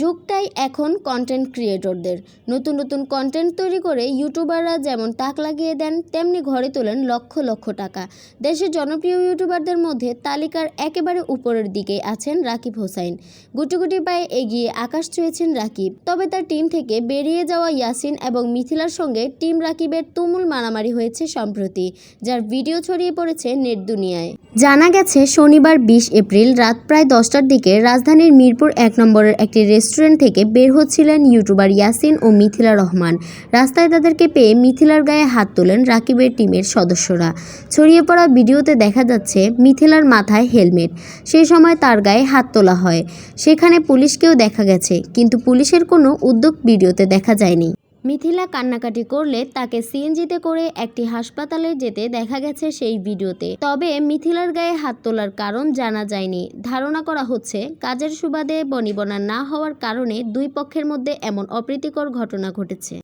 যুগটাই এখন কন্টেন্ট ক্রিয়েটরদের নতুন নতুন কন্টেন্ট তৈরি করে ইউটিউবাররা যেমন তাক লাগিয়ে দেন, তেমনি ঘরে তোলেন লক্ষ লক্ষ টাকা। দেশের জনপ্রিয় ইউটিউবারদের মধ্যে তালিকার একেবারে উপরের দিকেই আছেন রাকিব হোসাইন। গুটি গুটি পায়ে এগিয়ে আকাশ ছুঁয়েছেন রাকিব। তবে তার টিম থেকে বেরিয়ে যাওয়া ইয়াসিন এবং মিথিলার সঙ্গে টিম রাকিবের তুমুল মারামারি হয়েছে সম্প্রতি, যার ভিডিও ছড়িয়ে পড়েছে নেট দুনিয়ায়। জানা গেছে, শনিবার বিশ এপ্রিল রাত প্রায় দশটার দিকে রাজধানীর মিরপুর এক নম্বরের একটি রেস্টুরেন্ট থেকে বের হচ্ছিলেন ইউটিউবার ইয়াসিন ও মিথিলা রহমান। রাস্তায় তাদেরকে পেয়ে মিথিলার গায়ে হাত তোলেন রাকিবের টিমের সদস্যরা। ছড়িয়ে পড়া ভিডিওতে দেখা যাচ্ছে, মিথিলার মাথায় হেলমেট। সেই সময় তার গায়ে হাত তোলা হয়। সেখানে পুলিশকেও দেখা গেছে, কিন্তু পুলিশের কোনো উদ্যোগ ভিডিওতে দেখা যায়নি। মিথিলা কান্নাকাটি করলে তাকে সিএনজিতে করে একটি হাসপাতালে যেতে দেখা গেছে সেই ভিডিওতে। তবে মিথিলার গায়ে হাত তোলার কারণ জানা যায়নি। ধারণা করা হচ্ছে, কাজের সুবাদে বনিবনা না হওয়ার কারণে দুই পক্ষের মধ্যে এমন অপ্রীতিকর ঘটনা ঘটেছে।